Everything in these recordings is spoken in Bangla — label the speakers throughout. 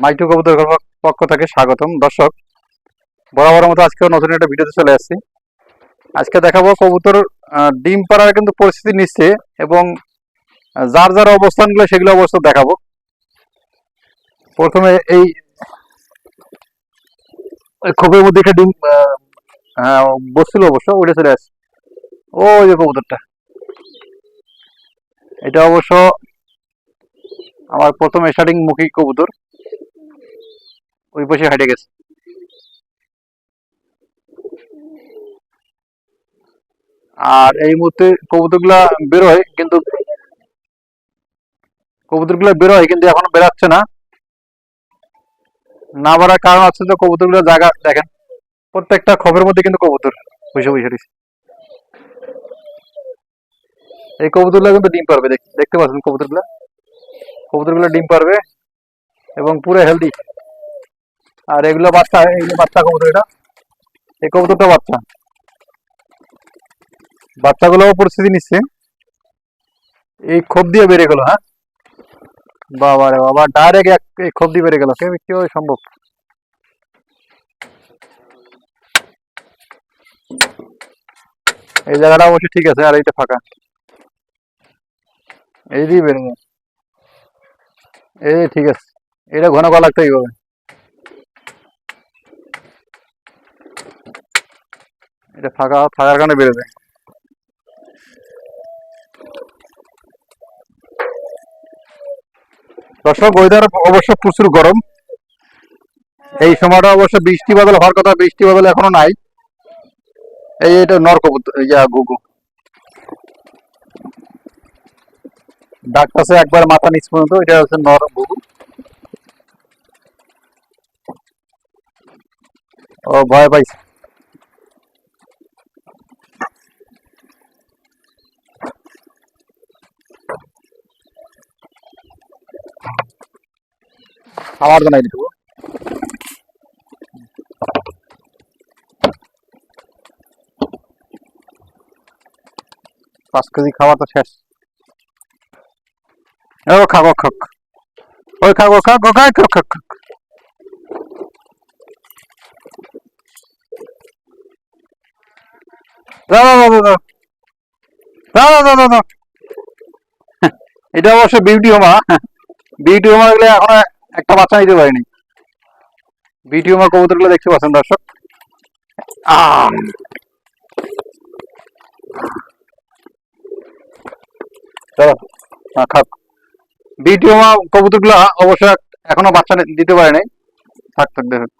Speaker 1: মাইটু কবুতর পক্ষ থেকে স্বাগতম। দর্শক বরাবর মতো আজকেও নতুন একটা ভিডিওতে চলে আসছি। আজকে দেখাবো কবুতর ডিম পাড়ার কিন্তু পরিস্থিতি নিচ্ছে এবং যার যার অবস্থানগুলো সেগুলো অবস্থা দেখাবো। প্রথমে এই খোপের মধ্যে একটা ডিম বসছিল অবশ্য উঠে চলে আসছে। ও ওই যে কবুতরটা। এটা অবশ্য আমার প্রথম স্টার্টিং মুখী কবুতর। ওই পাশে হেঁটে গেছে। আর এই মুহূর্তে কবুতরগুলা বেরোয় কিন্তু কবুতরগুলো বেরোয় কিন্তু এখনও বেরাচ্ছে না। না বাড়ার কারণ হচ্ছে যে কবুতরগুলো জায়গা, দেখেন, প্রত্যেকটা খবরের মধ্যে কিন্তু কবুতর বসে বসে রয়েছে। এই কবুতরগুলো কিন্তু ডিম পারবে, দেখ- দেখতে পাচ্ছেন কবুতরগুলো? কবুতরগুলো ডিম পারবে এবং পুরো হেলদি আর এগুলো বাচ্চা এগুলো বাচ্চা কবুতর এটা। এই কবুতরটা বাচ্চা। বাচ্চাগুলো পরিস্থিতি নিচ্ছে। এই খোপ দিয়ে বেরিয়ে গেল হ্যাঁ? বাবা রে বাবা ডাইরেক্ট এক এই খোপ দিয়ে বেরিয়ে গেল। কে কি সম্ভব। এই জায়গাটা অবশ্য ঠিক আছে, আর এইটা ফাঁকা। এই দিয়ে বেরিয়ে গেল। এই ঠিক আছে। এটা ঘন করা লাগতে হবে। এটা ফাঁকা থাকার কারণে বেরোবে দর্শক ওয়েদার অবশ্য প্রচুর গরম। এই সময়টা অবশ্য বৃষ্টি বাদল হওয়ার কথা, বৃষ্টি বাদল এখনও নাই। এই এটা নরকবুতর ইয়া গুগু ডাকতেছে একবার মাথা নিচ পর্যন্ত, এটা হচ্ছে নর গুগু ও, ভয় পাইছে। তো নাই দিতে পাঁচ কেজি খাবার তো শেষ। ও, খাক ও, খাক। ওই খাক, ও খাক ও, খাক খাক খাক। এটা অবশ্য বিউটি হোমা বিউটি হোমা গুলো এখন একটা বাচ্চা নিতে পারিনি। বিউটি হোমা কবুতরগুলো দেখতে পাচ্ছেন, দর্শক? চলো খাপ খাক বিউটি হোমা কবুতরগুলো অবশ্য এখনও বাচ্চা দিতে পারে নাই। থাক থাক দেখুন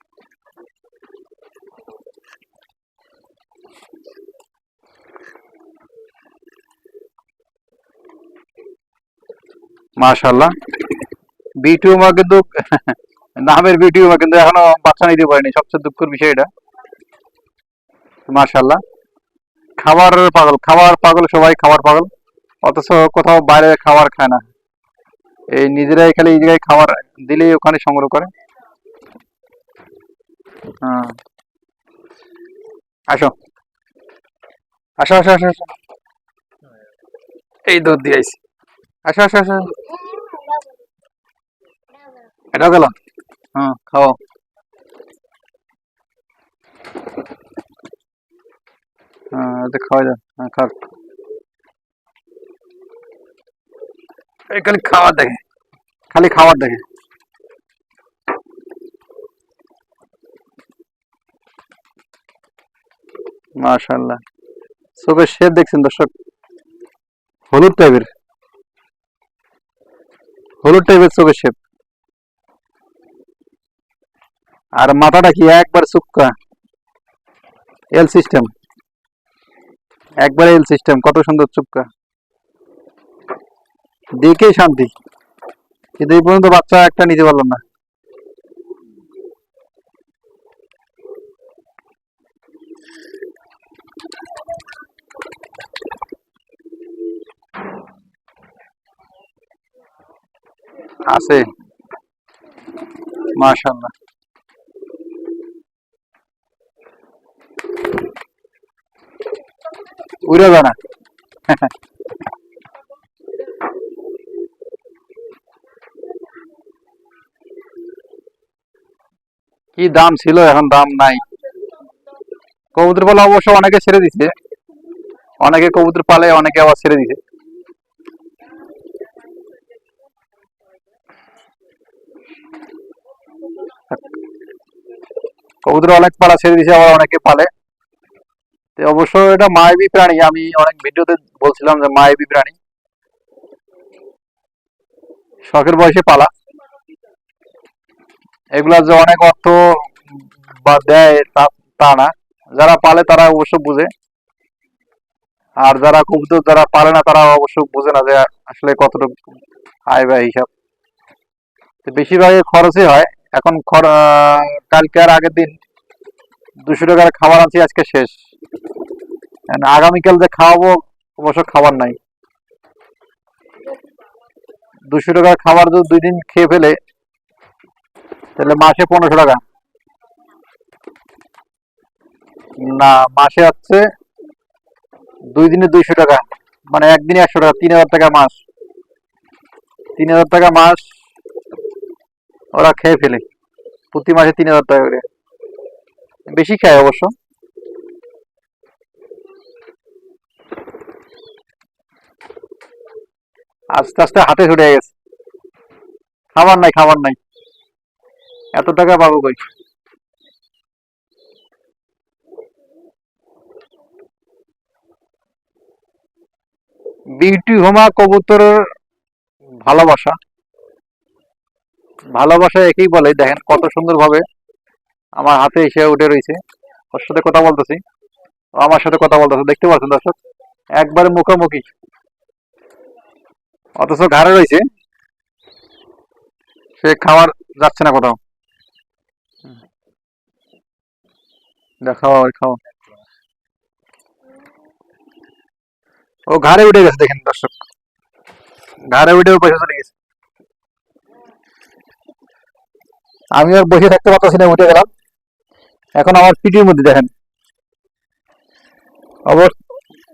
Speaker 1: মাশাল্লাহ বিটিউমা কিন্তু নামের বিটিউমা কিন্তু এখনও বাচ্চা নিতে পারেনি, সবচেয়ে দুঃখের বিষয় এটা। মাশাল্লাহ খাবার পাগল খাবার পাগল সবাই, খাবার পাগল। অথচ কোথাও বাইরে খাবার খায় না। এই নিজেরাই এখানে এই জায়গায় খাবার দিলেই ওখানে সংগ্রহ করে। হ্যাঁ। আসো। আসো আসো আসো আসো। এই দুধ দিয়ে আইছি। আসো আসো আসো। আসো। এটা গেল? হ্যাঁ খাও। হ্যাঁ খাওয়া যায়। হ্যাঁ খাক খালি খাবার দেখে। খালি খাবার দেখে। মাশাল্লাহ চোখের শেপ দেখছেন দর্শক? হলুদ টাইপের হলুদ টাইপের চোখের শেপ। আর মাথাটা কি একবার চুপকা এল সিস্টেম একবার এল সিস্টেম কত সুন্দর চুপকা দেখেই শান্তি। কিন্তু এই পর্যন্ত বাচ্চা একটা নিতে পারলাম না। আছে। মাশাল্লাহ উড়ে বেড়া। কি দাম ছিল? এখন দাম নাই। কবুতর পালা অবশ্য অনেকে ছেড়ে দিছে। অনেকে কবুতর পালে, অনেকে আবার ছেড়ে দিছে। কবুতর অনেক পালা ছেড়ে দিছে, আবার অনেকে পালে। অবশ্য এটা মায়াবী প্রাণী। আমি অনেক ভিডিওতে বলছিলাম যে মায়াবী প্রাণী। শখের বয়সে পালা। এগুলা যে অনেক অর্থ বা দেয় তা না। যারা পালে তারা অবশ্য বুঝে। আর যারা কবুতর যারা পালে না, তারা অবশ্য বুঝে না যে আসলে কতটুকু আয় হিসাব। তো বেশিরভাগই খরচই হয়। এখন কালকে আর আগের দিন দুশো টাকার খাবার আনছি, আজকে শেষ। আগামীকাল যে খাওয়াবো, অবশ্য খাবার নাই। দুশো টাকার খাবার যদি দুই দিন খেয়ে ফেলে তাহলে মাসে পনেরোশো টাকা। না, মাসে হচ্ছে দুই দিনে দুইশো টাকা। মানে একদিনে একশো টাকা, তিন হাজার টাকা মাস। তিন হাজার টাকা মাস ওরা খেয়ে ফেলে। প্রতি মাসে তিন হাজার টাকা করে। বেশি খায় অবশ্য। আস্তে আস্তে হাতে ছুটে গেছে। খাবার নাই খাবার নাই। এত টাকা পাবো কই? বিউটি হোমা কবুতরের ভালোবাসা। ভালোবাসা একই বলে, দেখেন কত সুন্দর ভাবে আমার হাতে এসে উঠে রয়েছে। ওর সাথে কথা বলতেছি। আমার সাথে কথা বলতেছে, দেখতে পাচ্ছেন দর্শক? একবারে মুখোমুখি। অথচ ঘাড়ে রয়েছে। সে খাবার যাচ্ছে না কোথাও। দেখাও খাও ও, ঘাড়ে উঠে গেছে, দেখেন দর্শক। ঘাড়ে উঠে পয়সা চলে গেছে। আমি আর বসে থাকতে পারতেছি না, উঠে গেলাম। এখন আমার পিটির মধ্যে, দেখেন। অবশ্য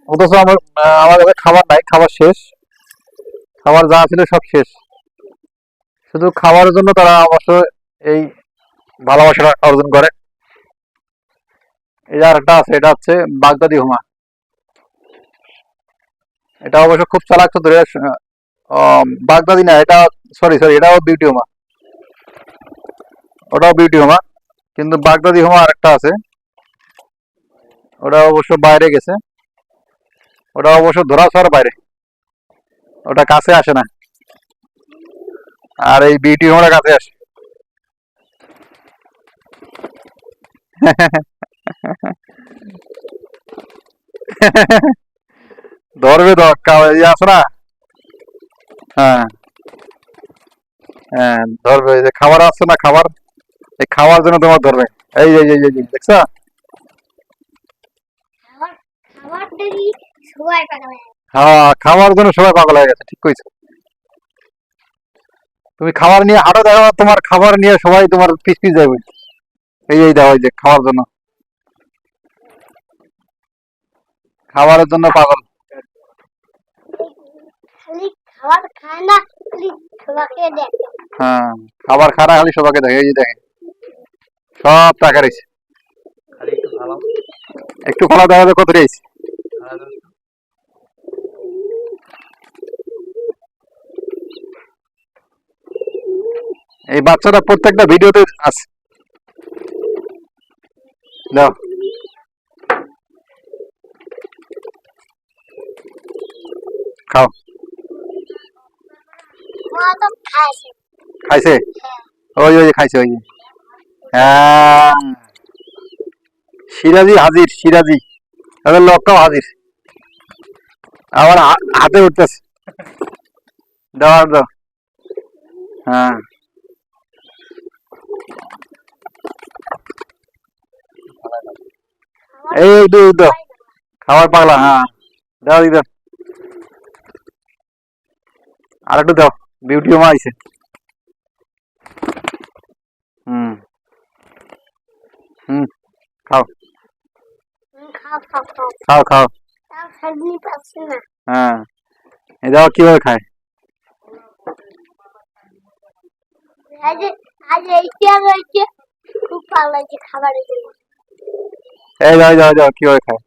Speaker 1: অথচ আমার আমার কাছে খাবার নাই, খাবার শেষ। খাবার যা ছিল সব শেষ। শুধু খাবারের জন্য তারা অবশ্য এই ভালোবাসাটা অর্জন করে। এই যে আরেকটা আছে, এটা হচ্ছে বাগদাদি হুমা। এটা অবশ্য খুব চালাক তো ধরে বাগদাদি না, এটা সরি সরি এটাও বিউটি হুমা। ওটাও বিউটি হুমা, কিন্তু বাগদাদি হুমা আরেকটা আছে। ওটা অবশ্য বাইরে গেছে। ওটা অবশ্য ধরা ছোঁয়ার বাইরে। ওটা কাছে আসে না। আর এই বিউটি হুমাটা কাছে আসে। ধরবে তো হ্যাঁ। হ্যাঁ ধরবে এই যে খাবার আছে না খাবার এই খাওয়ার জন্য তোমার ধরবে। এই এই এই যে দেখছ?
Speaker 2: হয়ে।
Speaker 1: হ্যাঁ খাওয়ার জন্য সবাই পাগল হয়ে গেছে ঠিক কইছো। তুমি খাবার নিয়ে হাঁটো দেখো তোমার খাবার নিয়ে সবাই তোমার পিস পিস যাবে এই এই দেখো এই যে খাওয়ার জন্য। খাবারের জন্য পাগল।
Speaker 2: খাবার খায় না খালি সবাইকে দেখে।
Speaker 1: হ্যাঁ খাবার খারা খালি সবাইকে দেখে এই যে দেখে সব টাকা রয়েছে।
Speaker 3: একটু
Speaker 1: খোলা দেখা যায় কত রয়েছে। এই বাচ্চাটা প্রত্যেকটা ভিডিওতে আছে। দাও। খাও।
Speaker 2: খাইছে?
Speaker 1: ওই ওই খাইছে, ওই হ্যাঁ সিরাজি হাজির, সিরাজি। তাদের লোকটাও হাজির। আবার হাতে উঠতেছে। দাও আর দাও। হ্যাঁ। এই দু খাবার পাগলা হ্যাঁ। দাও দি দাও আর একটু দাও বিউটি মা আইছে। হুম। হুম খাও।
Speaker 2: খাও
Speaker 1: হ্যাঁ। দাও কীভাবে খায়?
Speaker 2: আজ আজ এইটা রয়েছে খুব ভালো লাগছে খাবারের জন্য।
Speaker 1: এই যাও যাও যাও কি করে খায়?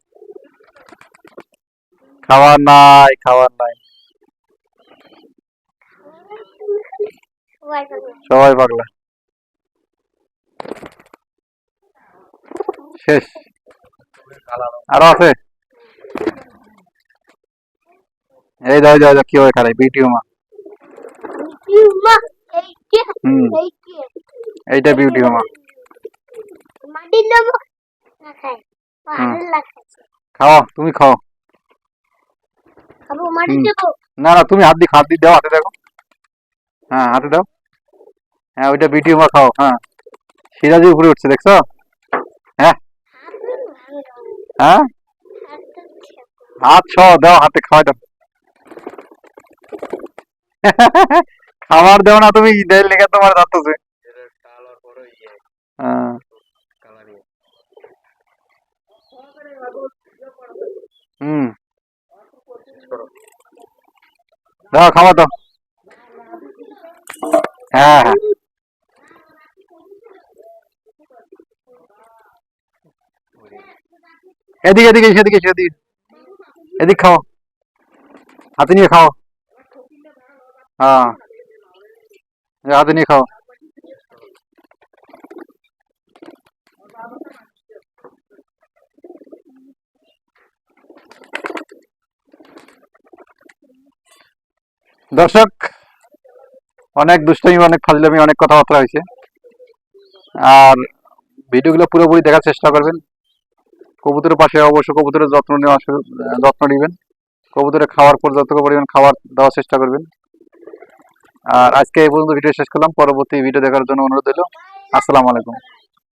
Speaker 1: খাবার নাই খাবার নাই।
Speaker 2: সবাই
Speaker 1: পাগলা। শেষ। আরও আছে? এই যাও যাও কি হয় খারাই বিউটি মা
Speaker 2: মা। এই কে
Speaker 1: হুম।
Speaker 2: এই কে
Speaker 1: এইটা বিউটি মা।
Speaker 2: মাটি দেবো না খাই ভালো লাগছে
Speaker 1: খাও তুমি খাও।
Speaker 2: খাব মাটি
Speaker 1: হুম। না না তুমি হাত দিয়ে হাত দিয়ে দাও হাতে দেখো। হ্যাঁ হাতে দাও। হ্যাঁ ওইটা বিউটি মা খাও হ্যাঁ। সিরাজি উপরে উঠছে, দেখছ? হ্যাঁ। হ্যাঁ? হাত ছ দাও, হাতে খাওয়া দাও। খাবার দাও না তুমি দেয় লেগে তোমার
Speaker 3: বড় ইয়ে
Speaker 1: হ্যাঁ। হুম। দাও খাওয়া দাও। হ্যাঁ হ্যাঁ। এদিকে এদিকে এদিকে, এসে এদিকে। খাও। হাতে নিয়ে খাও। হ্যাঁ। হাতে নিয়ে খাও। দর্শক, অনেক দুষ্টামি, অনেক ফাজলামি, অনেক কথাবার্তা হয়েছে। আর ভিডিওগুলো পুরোপুরি দেখার চেষ্টা করবেন। কবুতরের পাশে অবশ্য কবুতরের যত্ন নেওয়া যত্ন নেবেন। কবুতরের খাওয়ার পর্যাপ্ত পরিমাণ খাবার দেওয়ার চেষ্টা করবেন। আর আজকে এই পর্যন্ত ভিডিও শেষ করলাম। পরবর্তী ভিডিও দেখার জন্য অনুরোধ রইল। আসসালামু আলাইকুম।